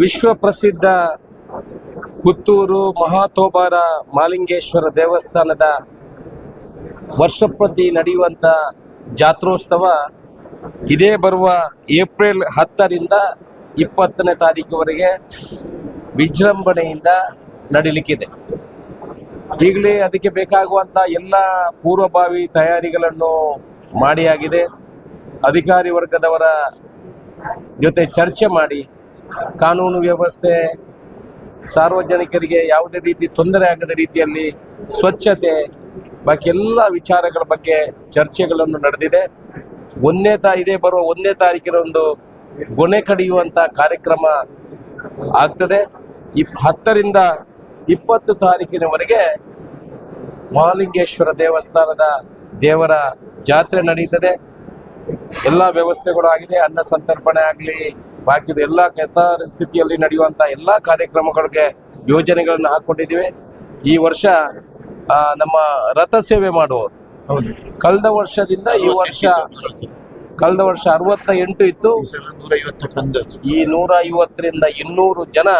ವಿಶ್ವ ಪ್ರಸಿದ್ಧ ಪುತ್ತೂರು ಮಹಾತೋಬಾರ ಮಾಲಿಂಗೇಶ್ವರ ದೇವಸ್ಥಾನದ ವರ್ಷಪ್ರತಿ ನಡೆಯುವಂಥ ಜಾತ್ರೋತ್ಸವ ಇದೇ ಬರುವ ಏಪ್ರಿಲ್ ಹತ್ತರಿಂದ ಇಪ್ಪತ್ತನೇ ತಾರೀಕುವರೆಗೆ ವಿಜೃಂಭಣೆಯಿಂದ ನಡೀಲಿಕ್ಕಿದೆ. ಈಗಲೇ ಅದಕ್ಕೆ ಬೇಕಾಗುವಂಥ ಎಲ್ಲ ಪೂರ್ವಭಾವಿ ತಯಾರಿಗಳನ್ನು ಮಾಡಿಯಾಗಿದೆ. ಅಧಿಕಾರಿ ವರ್ಗದವರ ಜೊತೆ ಚರ್ಚೆ ಮಾಡಿ ಕಾನೂನು ವ್ಯವಸ್ಥೆ, ಸಾರ್ವಜನಿಕರಿಗೆ ಯಾವುದೇ ರೀತಿ ತೊಂದರೆ ಆಗದ ರೀತಿಯಲ್ಲಿ ಸ್ವಚ್ಛತೆ, ಬಾಕಿ ಎಲ್ಲ ವಿಚಾರಗಳ ಬಗ್ಗೆ ಚರ್ಚೆಗಳನ್ನು ನಡೆದಿದೆ. ಒಂದನೇ ತಾ, ಇದೇ ಬರುವ ಒಂದನೇ ತಾರೀಕಿನೊಂದು ಗೊನೆ ಕಡಿಯುವಂಥ ಕಾರ್ಯಕ್ರಮ ಆಗ್ತದೆ. ಇಪ್, ಹತ್ತರಿಂದ ಇಪ್ಪತ್ತು ತಾರೀಕಿನವರೆಗೆ ಮಹಾಲಿಂಗೇಶ್ವರ ದೇವಸ್ಥಾನದ ದೇವರ ಜಾತ್ರೆ ನಡೀತದೆ. ಎಲ್ಲ ವ್ಯವಸ್ಥೆಗಳು ಆಗಿದೆ. ಅನ್ನ ಸಂತರ್ಪಣೆ ಆಗಲಿ ಬಾಕಿದ ಎಲ್ಲ ಕೆತ್ತ ಸ್ಥಿತಿಯಲ್ಲಿ ನಡೆಯುವಂಥ ಎಲ್ಲ ಕಾರ್ಯಕ್ರಮಗಳಿಗೆ ಯೋಜನೆಗಳನ್ನು ಹಾಕ್ಕೊಂಡಿದ್ದೀವಿ ಈ ವರ್ಷ ನಮ್ಮ ರಥ ಸೇವೆ ಮಾಡುವವರು. ಹೌದು. ಕಳೆದ ವರ್ಷದಿಂದ ಈ ವರ್ಷ ಕಳೆದ ವರ್ಷ ಅರವತ್ತ ಎಂಟು ಇತ್ತು. ಈ ನೂರ ಐವತ್ತರಿಂದ ಇನ್ನೂರು ಜನ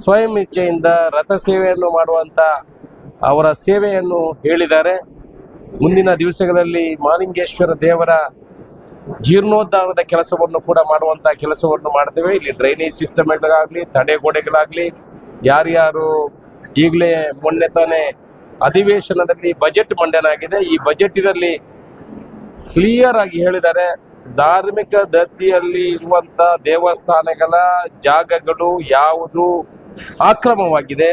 ಸ್ವಯಂ ಇಚ್ಛೆಯಿಂದ ರಥ ಸೇವೆಯನ್ನು ಮಾಡುವಂತ ಅವರ ಸೇವೆಯನ್ನು ಹೇಳಿದ್ದಾರೆ. ಮುಂದಿನ ದಿವಸಗಳಲ್ಲಿ ಮಾಲಿಂಗೇಶ್ವರ ದೇವರ ಜೀರ್ಣೋದ್ಧಾರದ ಕೆಲಸವನ್ನು ಕೂಡ ಮಾಡುವಂತ ಕೆಲಸವನ್ನು ಮಾಡ್ತೇವೆ. ಇಲ್ಲಿ ಡ್ರೈನೇಜ್ ಸಿಸ್ಟಮ್ಗಳಾಗಲಿ ತಡೆಗೋಡೆಗಳಾಗಲಿ ಯಾರ್ಯಾರು ಈಗಲೇ ಮೊನ್ನೆ ತಾನೇ ಅಧಿವೇಶನದಲ್ಲಿ ಬಜೆಟ್ ಮಂಡನೆ ಈ ಬಜೆಟಿನಲ್ಲಿ ಕ್ಲಿಯರ್ ಆಗಿ ಹೇಳಿದ್ದಾರೆ, ಧಾರ್ಮಿಕ ದತ್ತಿಯಲ್ಲಿ ಇರುವಂತ ದೇವಸ್ಥಾನಗಳ ಜಾಗಗಳು ಯಾವುದು ಆಕ್ರಮವಾಗಿದೆ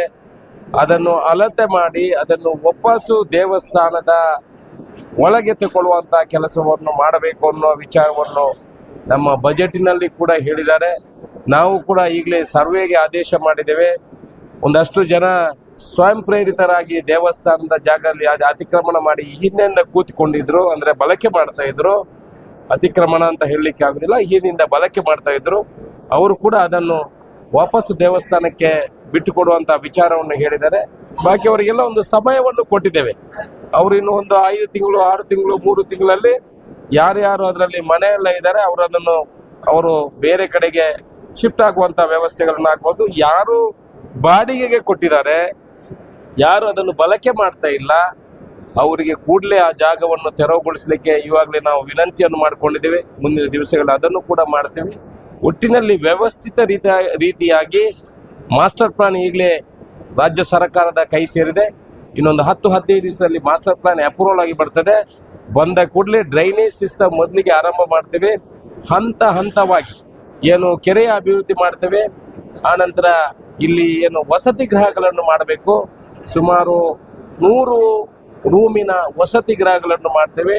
ಅದನ್ನು ಅಳತೆ ಮಾಡಿ, ಅದನ್ನು ವಾಪಸ್ಸು ದೇವಸ್ಥಾನದ ಒಳಗೆ ತಗೊಳ್ಳುವಂತ ಕೆಲಸವನ್ನು ಮಾಡಬೇಕು ಅನ್ನೋ ವಿಚಾರವನ್ನು ನಮ್ಮ ಬಜೆಟಿನಲ್ಲಿ ಕೂಡ ಹೇಳಿದ್ದಾರೆ. ನಾವು ಕೂಡ ಈಗಲೇ ಸರ್ವೆಗೆ ಆದೇಶ ಮಾಡಿದ್ದೇವೆ. ಒಂದಷ್ಟು ಜನ ಸ್ವಯಂ ಪ್ರೇರಿತರಾಗಿ ದೇವಸ್ಥಾನದ ಜಾಗದಲ್ಲಿ ಅದು ಅತಿಕ್ರಮಣ ಮಾಡಿ ಹಿಂದೆಯಿಂದ ಕೂತ್ಕೊಂಡಿದ್ರು, ಅಂದ್ರೆ ಬಳಕೆ ಮಾಡ್ತಾ ಇದ್ರು. ಅತಿಕ್ರಮಣ ಅಂತ ಹೇಳಲಿಕ್ಕೆ ಆಗೋದಿಲ್ಲ ಹಿಂದಿಂದ ಬಳಕೆ ಮಾಡ್ತಾ ಇದ್ರು. ಅವರು ಕೂಡ ಅದನ್ನು ವಾಪಸ್ಸು ದೇವಸ್ಥಾನಕ್ಕೆ ಬಿಟ್ಟು ಕೊಡುವಂತ ವಿಚಾರವನ್ನು ಹೇಳಿದ್ದಾರೆ. ಬಾಕಿ ಅವರಿಗೆಲ್ಲ ಒಂದು ಸಮಯವನ್ನು ಕೊಟ್ಟಿದ್ದೇವೆ. ಅವರು ಇನ್ನು ಒಂದು ಐದು ತಿಂಗಳು, ಆರು ತಿಂಗಳು, ಮೂರು ತಿಂಗಳಲ್ಲಿ ಯಾರ್ಯಾರು ಅದರಲ್ಲಿ ಮನೆಯೆಲ್ಲ ಇದ್ದಾರೆ ಅವರು ಅದನ್ನು ಅವರು ಬೇರೆ ಕಡೆಗೆ ಶಿಫ್ಟ್ ಆಗುವಂತ ವ್ಯವಸ್ಥೆಗಳನ್ನ ಹಾಕ್ಬೋದು ಯಾರು ಬಾಡಿಗೆಗೆ ಕೊಟ್ಟಿದ್ದಾರೆ, ಯಾರು ಅದನ್ನು ಬಳಕೆ ಮಾಡ್ತಾ ಇಲ್ಲ, ಅವರಿಗೆ ಕೂಡಲೇ ಆ ಜಾಗವನ್ನು ತೆರವುಗೊಳಿಸಲಿಕ್ಕೆ ಇವಾಗಲೇ ನಾವು ವಿನಂತಿಯನ್ನು ಮಾಡಿಕೊಂಡಿದ್ದೇವೆ. ಮುಂದಿನ ದಿವಸಗಳಲ್ಲಿ ಅದನ್ನು ಕೂಡ ಮಾಡ್ತೀವಿ. ಒಟ್ಟಿನಲ್ಲಿ ವ್ಯವಸ್ಥಿತ ರೀತಿಯ ರೀತಿಯಾಗಿ ಮಾಸ್ಟರ್ ಪ್ಲಾನ್ ಈಗಲೇ ರಾಜ್ಯ ಸರ್ಕಾರದ ಕೈ ಸೇರಿದೆ. ಇನ್ನೊಂದು ಹತ್ತು ಹದಿನೈದು ದಿವಸದಲ್ಲಿ ಮಾಸ್ಟರ್ ಪ್ಲಾನ್ ಅಪ್ರೂವಲ್ ಆಗಿ ಬರ್ತದೆ. ಬಂದ ಕೂಡಲೇ ಡ್ರೈನೇಜ್ ಸಿಸ್ಟಮ್ ಮೊದಲಿಗೆ ಆರಂಭ ಮಾಡ್ತೇವೆ. ಹಂತ ಹಂತವಾಗಿ ಏನು ಕೆರೆಯ ಅಭಿವೃದ್ಧಿ ಮಾಡ್ತೇವೆ. ಆನಂತರ ಇಲ್ಲಿ ಏನು ವಸತಿ ಗೃಹಗಳನ್ನು ಮಾಡಬೇಕು. ಸುಮಾರು ನೂರು ರೂಮಿನ ವಸತಿ ಗೃಹಗಳನ್ನು ಮಾಡ್ತೇವೆ.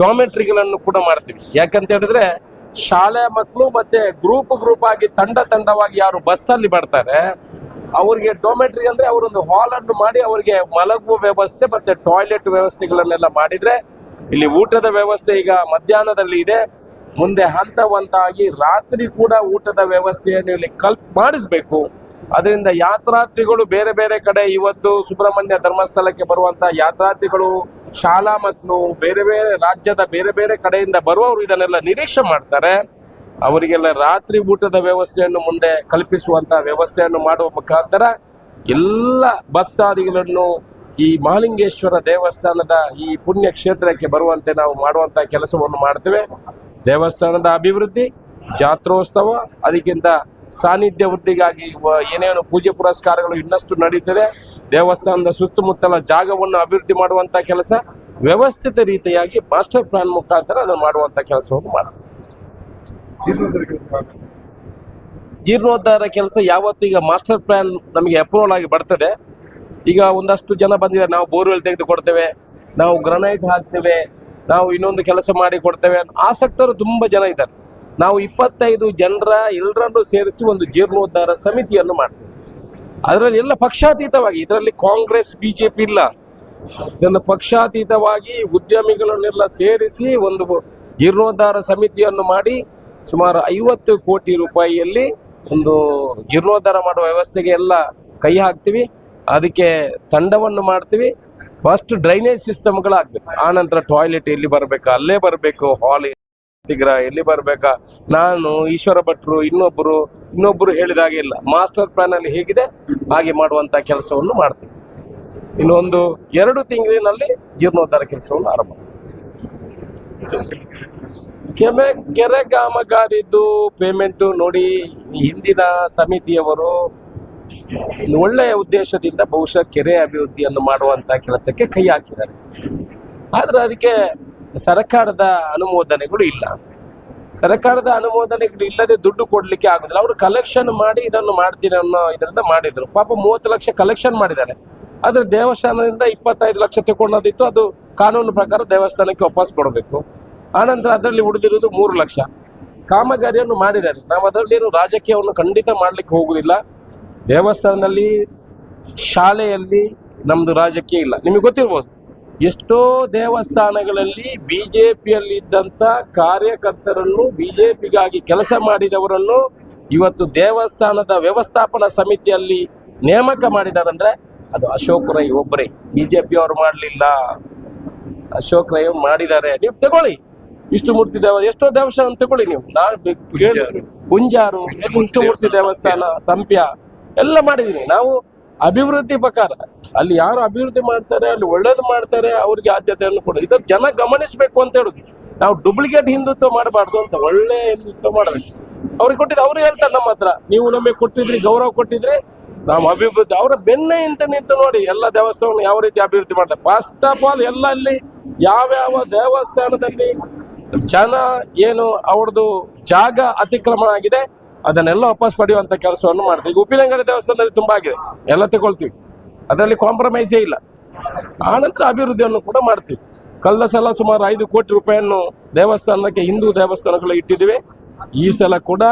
ಡಾಮೆಟ್ರಿಗಳನ್ನು ಕೂಡ ಮಾಡ್ತೀವಿ. ಯಾಕಂತ ಹೇಳಿದ್ರೆ ಶಾಲೆ ಮಕ್ಕಳು ಮತ್ತೆ ಗ್ರೂಪ್ ಗ್ರೂಪ್ ಆಗಿ ತಂಡ ತಂಡವಾಗಿ ಯಾರು ಬಸ್ಸಲ್ಲಿ ಬರ್ತಾರೆ ಅವರಿಗೆ ಡೊಮೆಟ್ರಿ ಅಂದ್ರೆ ಅವರೊಂದು ಹಾಲ್ ಅನ್ನು ಮಾಡಿ ಅವರಿಗೆ ಮಲಗುವ ವ್ಯವಸ್ಥೆ ಮತ್ತೆ ಟಾಯ್ಲೆಟ್ ವ್ಯವಸ್ಥೆಗಳನ್ನೆಲ್ಲ ಮಾಡಿದ್ರೆ ಇಲ್ಲಿ ಊಟದ ವ್ಯವಸ್ಥೆ ಈಗ ಮಧ್ಯಾಹ್ನದಲ್ಲಿ ಇದೆ. ಮುಂದೆ ಹಂತ ಹಂತವಾಗಿ ರಾತ್ರಿ ಕೂಡ ಊಟದ ವ್ಯವಸ್ಥೆಯನ್ನು ಇಲ್ಲಿ ಕಲ್ಪ್ ಮಾಡಿಸ್ಬೇಕು. ಅದರಿಂದ ಯಾತ್ರಾರ್ಥಿಗಳು ಬೇರೆ ಬೇರೆ ಕಡೆ ಇವತ್ತು ಸುಬ್ರಹ್ಮಣ್ಯ ಧರ್ಮಸ್ಥಳಕ್ಕೆ ಬರುವಂತ ಯಾತ್ರಾರ್ಥಿಗಳು, ಶಾಲಾ ಮಕ್ಕಳು, ಬೇರೆ ಬೇರೆ ರಾಜ್ಯದ ಬೇರೆ ಬೇರೆ ಕಡೆಯಿಂದ ಬರುವವರು ಇದನ್ನೆಲ್ಲ ನಿರೀಕ್ಷೆ ಮಾಡ್ತಾರೆ. ಅವರಿಗೆಲ್ಲ ರಾತ್ರಿ ಊಟದ ವ್ಯವಸ್ಥೆಯನ್ನು ಮುಂದೆ ಕಲ್ಪಿಸುವಂತ ವ್ಯವಸ್ಥೆಯನ್ನು ಮಾಡುವ ಮುಖಾಂತರ ಎಲ್ಲ ಭಕ್ತಾದಿಗಳನ್ನು ಈ ಮಹಾಲಿಂಗೇಶ್ವರ ದೇವಸ್ಥಾನದ ಈ ಪುಣ್ಯ ಕ್ಷೇತ್ರಕ್ಕೆ ಬರುವಂತೆ ನಾವು ಮಾಡುವಂತ ಕೆಲಸವನ್ನು ಮಾಡ್ತೇವೆ. ದೇವಸ್ಥಾನದ ಅಭಿವೃದ್ಧಿ, ಜಾತ್ರೋತ್ಸವ, ಅದಕ್ಕಿಂತ ಸಾನ್ನಿಧ್ಯ ವೃದ್ಧಿಗಾಗಿ ಏನೇನು ಪೂಜೆ ಪುರಸ್ಕಾರಗಳು ಇನ್ನಷ್ಟು ನಡೀತದೆ, ದೇವಸ್ಥಾನದ ಸುತ್ತಮುತ್ತಲ ಜಾಗವನ್ನು ಅಭಿವೃದ್ಧಿ ಮಾಡುವಂತ ಕೆಲಸ, ವ್ಯವಸ್ಥಿತ ರೀತಿಯಾಗಿ ಮಾಸ್ಟರ್ ಪ್ಲಾನ್ ಮುಖಾಂತರ ಅದನ್ನು ಮಾಡುವಂತ ಕೆಲಸವನ್ನು ಮಾಡ್ತೇವೆ. ಜೀರ್ಣೋದ್ಧಾರ ಕೆಲಸ ಯಾವತ್ತು ಈಗ ಮಾಸ್ಟರ್ ಪ್ಲಾನ್ ನಮಗೆ ಅಪ್ರೂವಲ್ ಆಗಿ ಬರ್ತದೆ. ಈಗ ಒಂದಷ್ಟು ಜನ ಬಂದಿದ್ದಾರೆ. ನಾವು ಬೋರ್ವೆಲ್ ತೆಗೆದು ಕೊಡ್ತೇವೆ ನಾವು ಗ್ರನೈಟ್ ಹಾಕ್ತೇವೆ. ನಾವು ಇನ್ನೊಂದು ಕೆಲಸ ಮಾಡಿ ಕೊಡ್ತೇವೆ. ಆಸಕ್ತರು ತುಂಬಾ ಜನ ಇದ್ದಾರೆ. ನಾವು ಇಪ್ಪತ್ತೈದು ಜನರ ಎಲ್ಲರನ್ನು ಸೇರಿಸಿ ಒಂದು ಜೀರ್ಣೋದ್ಧಾರ ಸಮಿತಿಯನ್ನು ಮಾಡ್ತೇವೆ. ಅದರಲ್ಲಿ ಎಲ್ಲ ಪಕ್ಷಾತೀತವಾಗಿ, ಇದರಲ್ಲಿ ಕಾಂಗ್ರೆಸ್, ಬಿಜೆಪಿ ಇಲ್ಲ. ಇದನ್ನು ಪಕ್ಷಾತೀತವಾಗಿ ಉದ್ಯಮಿಗಳನ್ನೆಲ್ಲ ಸೇರಿಸಿ ಒಂದು ಜೀರ್ಣೋದ್ಧಾರ ಸಮಿತಿಯನ್ನು ಮಾಡಿ ಸುಮಾರು ಐವತ್ತು ಕೋಟಿ ರೂಪಾಯಿಯಲ್ಲಿ ಒಂದು ಜೀರ್ಣೋದ್ಧಾರ ಮಾಡುವ ವ್ಯವಸ್ಥೆಗೆ ಎಲ್ಲ ಕೈ ಹಾಕ್ತೀವಿ. ಅದಕ್ಕೆ ತಂಡವನ್ನು ಮಾಡ್ತೀವಿ. ಫಸ್ಟ್ ಡ್ರೈನೇಜ್ ಸಿಸ್ಟಮ್ಗಳಾಗಬೇಕು ಆನಂತರ ಟಾಯ್ಲೆಟ್ ಎಲ್ಲಿ ಬರಬೇಕು, ಅಲ್ಲೇ ಬರಬೇಕು ಹಾಲ್ ಎಲ್ಲಿ ಬರಬೇಕಾ? ನಾನು, ಈಶ್ವರ ಭಟ್ರು ಇನ್ನೊಬ್ಬರು ಇನ್ನೊಬ್ಬರು ಹೇಳಿದ ಹಾಗೆ ಇಲ್ಲ. ಮಾಸ್ಟರ್ ಪ್ಲಾನ್ ಅಲ್ಲಿ ಹೇಗಿದೆ, ಹಾಗೆ ಮಾಡುವಂತ ಕೆಲಸವನ್ನು ಮಾಡ್ತೀವಿ. ಇನ್ನೊಂದು ಎರಡು ತಿಂಗಳಿನಲ್ಲಿ ಜೀರ್ಣೋದ್ಧಾರ ಕೆಲಸವನ್ನು ಆರಂಭ ಕೆಮೆ, ಕೆರೆ ಕಾಮಗಾರಿದು ಪೇಮೆಂಟ್ ನೋಡಿ ಹಿಂದಿನ ಸಮಿತಿಯವರು ಒಳ್ಳೆಯ ಉದ್ದೇಶದಿಂದ ಬಹುಶಃ ಕೆರೆ ಅಭಿವೃದ್ಧಿಯನ್ನು ಮಾಡುವಂತ ಕೆಲಸಕ್ಕೆ ಕೈ ಹಾಕಿದ್ದಾರೆ. ಆದ್ರೆ ಅದಕ್ಕೆ ಸರ್ಕಾರದ ಅನುಮೋದನೆಗಳು ಇಲ್ಲ. ಸರ್ಕಾರದ ಅನುಮೋದನೆಗಳು ಇಲ್ಲದೆ ದುಡ್ಡು ಕೊಡ್ಲಿಕ್ಕೆ ಆಗೋದಿಲ್ಲ. ಅವರು ಕಲೆಕ್ಷನ್ ಮಾಡಿ ಇದನ್ನು ಮಾಡ್ತೀನಿ ಅನ್ನೋ ಇದರಿಂದ ಮಾಡಿದ್ರು. ಪಾಪ ಮೂವತ್ತು ಲಕ್ಷ ಕಲೆಕ್ಷನ್ ಮಾಡಿದ್ದಾರೆ. ಆದರೆ ದೇವಸ್ಥಾನದಿಂದ ಇಪ್ಪತ್ತೈದು ಲಕ್ಷ ತಗೊಂಡೋದಿತ್ತು. ಅದು ಕಾನೂನು ಪ್ರಕಾರ ದೇವಸ್ಥಾನಕ್ಕೆ ವಾಪಸ್ ಕೊಡಬೇಕು. ಆನಂತರ ಅದರಲ್ಲಿ ಉಳಿದಿರುವುದು ಮೂರು ಲಕ್ಷ. ಕಾಮಗಾರಿಯನ್ನು ಮಾಡಿದ್ದಾರೆ. ನಾವು ಅದರಲ್ಲಿ ಏನು ರಾಜಕೀಯವನ್ನು ಖಂಡಿತ ಮಾಡ್ಲಿಕ್ಕೆ ಹೋಗುವುದಿಲ್ಲ. ದೇವಸ್ಥಾನದಲ್ಲಿ, ಶಾಲೆಯಲ್ಲಿ ನಮ್ಮದು ರಾಜಕೀಯ ಇಲ್ಲ. ನಿಮಗೆ ಗೊತ್ತಿರ್ಬೋದು. ಎಷ್ಟೋ ದೇವಸ್ಥಾನಗಳಲ್ಲಿ ಬಿ ಜೆ ಪಿಯಲ್ಲಿ ಇದ್ದಂತ ಕಾರ್ಯಕರ್ತರನ್ನು ಬಿ ಜೆ ಪಿಗಾಗಿ ಕೆಲಸ ಮಾಡಿದವರನ್ನು ಇವತ್ತು ದೇವಸ್ಥಾನದ ವ್ಯವಸ್ಥಾಪನಾ ಸಮಿತಿಯಲ್ಲಿ ನೇಮಕ ಮಾಡಿದಾರಂದ್ರೆ ಅದು ಅಶೋಕ್ ರೈ ಒಬ್ಬರೇ. ಬಿಜೆಪಿ ಅವರು ಮಾಡಲಿಲ್ಲ. ಅಶೋಕ್ ರೈ ಮಾಡಿದ್ದಾರೆ. ನೀವು ತಗೊಳ್ಳಿ. ವಿಷ್ಣುಮೂರ್ತಿ ದೇವಸ್ಥಾನ ಎಷ್ಟೋ ದೇವಸ್ಥಾನ ತಗೊಳ್ಳಿ ನೀವು. ನಾನು ಇಷ್ಟು ಕುಂಜಾರು. ವಿಷ್ಣುಮೂರ್ತಿ ದೇವಸ್ಥಾನ ಸಂಪ್ಯ ಎಲ್ಲ ಮಾಡಿದೀನಿ. ನಾವು ಅಭಿವೃದ್ಧಿ ಪ್ರಕಾರ ಅಲ್ಲಿ ಯಾರು ಅಭಿವೃದ್ಧಿ ಮಾಡ್ತಾರೆ ಅಲ್ಲಿ ಒಳ್ಳೇದು ಮಾಡ್ತಾರೆ ಅವ್ರಿಗೆ ಆದ್ಯತೆಯನ್ನು ಕೊಡೋದು. ಇದು ಜನ ಗಮನಿಸಬೇಕು ಅಂತ ಹೇಳುದು. ನಾವು ಡುಪ್ಲಿಕೇಟ್ ಹಿಂದುತ್ವ ಮಾಡಬಾರ್ದು ಅಂತ ಒಳ್ಳೆ ಹಿಂದುತ್ವ ಮಾಡಬೇಕು. ಅವ್ರಿಗೆ ಕೊಟ್ಟಿದ್ದು ಅವ್ರು ಹೇಳ್ತಾರೆ ನಮ್ಮ ಹತ್ರ ನೀವು ನಮಗೆ ಕೊಟ್ಟಿದ್ರಿ ಗೌರವ ಕೊಟ್ಟಿದ್ರಿ ನಾವು ಅಭಿವೃದ್ಧಿ ಅವರ ಬೆನ್ನೆ ಇಂತ ನಿಂತು ನೋಡಿ ಎಲ್ಲ ದೇವಸ್ಥಾನ ಯಾವ ರೀತಿ ಅಭಿವೃದ್ಧಿ ಮಾಡ್ತಾರೆ. ಫಸ್ಟ್ ಆಫ್ ಆಲ್ ಎಲ್ಲ ಅಲ್ಲಿ ಯಾವ್ಯಾವ ದೇವಸ್ಥಾನದಲ್ಲಿ ಜನ ಏನು ಅವ್ರದ್ದು ಜಾಗ ಅತಿಕ್ರಮಣ ಆಗಿದೆ. ಅದನ್ನೆಲ್ಲ ವಾಪಸ್ ಪಡೆಯುವಂತ ಕೆಲಸವನ್ನು ಮಾಡ್ತೀವಿ. ಈಗ ಉಪ್ಪಿನಂಗಡಿ ದೇವಸ್ಥಾನದಲ್ಲಿ ತುಂಬಾ ಆಗಿದೆ. ಎಲ್ಲ ತಗೊಳ್ತೀವಿ. ಅದರಲ್ಲಿ ಕಾಂಪ್ರಮೈಸೇ ಇಲ್ಲ. ಆನಂತರ ಅಭಿವೃದ್ಧಿಯನ್ನು ಕೂಡ ಮಾಡ್ತೀವಿ. ಕಳೆದ ಸಲ ಸುಮಾರು ಐದು ಕೋಟಿ ರೂಪಾಯಿಯನ್ನು ದೇವಸ್ಥಾನಕ್ಕೆ ಹಿಂದೂ ದೇವಸ್ಥಾನಗಳು ಇಟ್ಟಿದ್ದೀವಿ ಈ ಸಲ ಕೂಡ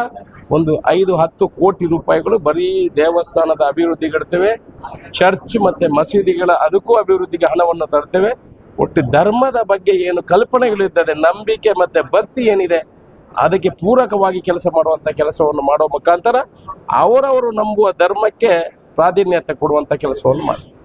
ಒಂದು ಐದು, ಹತ್ತು ಕೋಟಿ ರೂಪಾಯಿಗಳು ಬರೀ ದೇವಸ್ಥಾನದ ಅಭಿವೃದ್ಧಿಗಿಡ್ತೇವೆ ಚರ್ಚ್ ಮತ್ತೆ ಮಸೀದಿಗಳ ಅದಕ್ಕೂ ಅಭಿವೃದ್ಧಿಗೆ ಹಣವನ್ನು ತರ್ತೇವೆ. ಒಟ್ಟು ಧರ್ಮದ ಬಗ್ಗೆ ಏನು ಕಲ್ಪನೆಗಳಿರ್ತದೆ ನಂಬಿಕೆ ಮತ್ತೆ ಭಕ್ತಿ ಏನಿದೆ, ಅದಕ್ಕೆ ಪೂರಕವಾಗಿ ಕೆಲಸ ಮಾಡುವಂತ ಕೆಲಸವನ್ನು ಮಾಡುವ ಮುಖಾಂತರ ಅವರವರು ನಂಬುವ ಧರ್ಮಕ್ಕೆ ಪ್ರಾಧಾನ್ಯತೆ ಕೊಡುವಂತ ಕೆಲಸವನ್ನು ಮಾಡ್ತಾರೆ.